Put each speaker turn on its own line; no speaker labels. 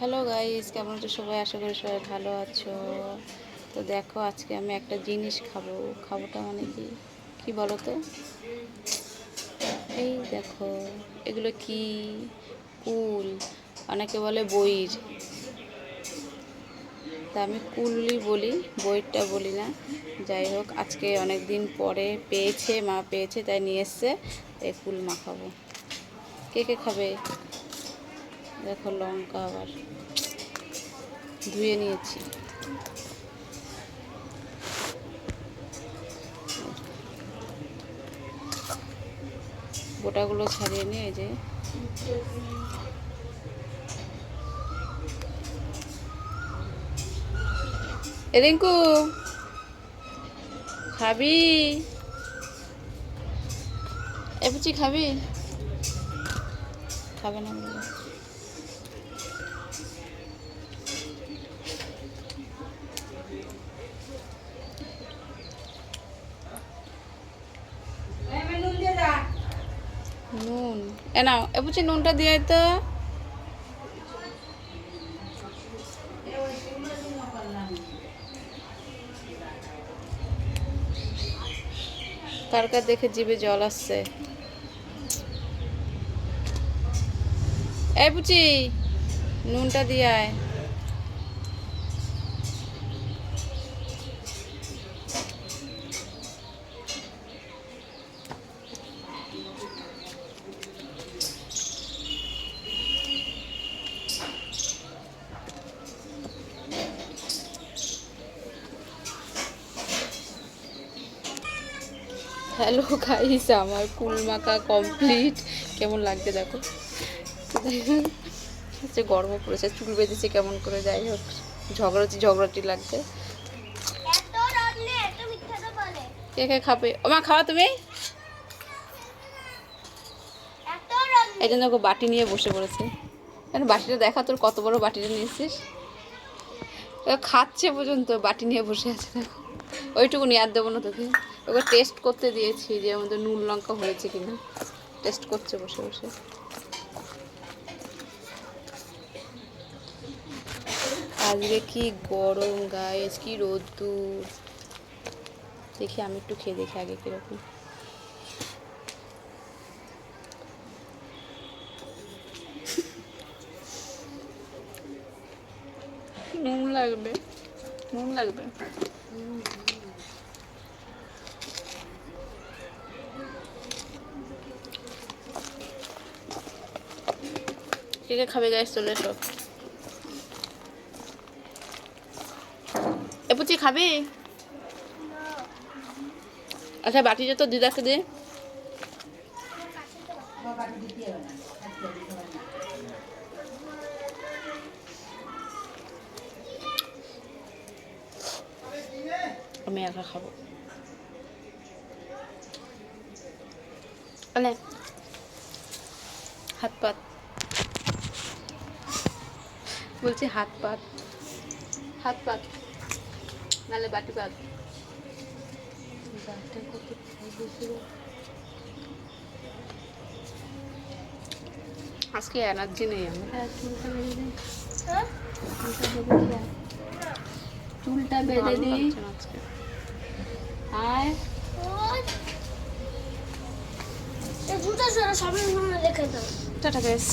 Hello guys কেমন আছো সবাই? আশা করি সবাই ভালো আছো। তো দেখো, আজকে আমি একটা জিনিস খাব। খাবোটা মানে কি? কি বলো তো এই দেখো, এগুলো কি? কুল। অনেকে বলে বইর। তা আমি কুলই বলি বইরটা বলি না। যাই হোক, আজকে অনেক দিন পরে পেয়েছে, মা পেয়েছে, তাই নিয়ে এসছে। তাই কুল মাখাবো কে কে খাবে? দেখো লঙ্কা আবার। ধুয়ে নিয়েছি। গোটাগুলো ছাড়িয়ে নিয়ে যে রিঙ্কু, খাবি? এ বুচি খাবি? খাবে না নুন। এ এ বুঝি নুনটা দিয়ে তো কার কার দেখে জিভে জল আসছে? এই বুচি নুনটা দিয়ে আয়। হ্যালো গাইস আমার কুল মাখা কমপ্লিট কেমন লাগছে দেখো? হচ্ছে গরমও পড়েছে, চুল বেঁধেছে কেমন করে, যাই হোক ঝগড়াটি ঝগড়াটি লাগছে। কে কে খাবে? ও মা খাওয়া তুমি। এই জন্য ওকে বাটি নিয়ে বসে পড়েছে। কেন, বাটিটা দেখা, তোর কত বড় বাটিটা নিয়েছিস? খাচ্ছে পর্যন্ত, বাটি নিয়ে বসে আছে, দেখো। ওইটুকু নিয়ে আর দেবো না তোকে। ওকে টেস্ট করতে দিয়েছি যে আমাদের নুন লঙ্কা হয়েছে কিনা। টেস্ট করছে বসে বসে। আজকে কি গরম গাইস কি রোদ্দুর। দেখি আমি একটু খেয়ে দেখি আগে কীরকম। নুন লাগবে নুন লাগবে। কে কে খাবে গাইস চলে এসো। পুচি খাবি? আচ্ছা বাটিটা তো দিদাকে দে। আমি একা খাব। আনে। হাত পাত। বলছি, হাত পাত। হাত পাত। নালে বাটি পাত। আজকে এনার্জি নেই আমার। চুলটা বেঁধে দিই
হ্যাঁ?
চুলটা বেঁধে দিই আয়।
ওই। এই জুতা ছাড়া সবাই মনে দেখে দাও।
টাটা বেশ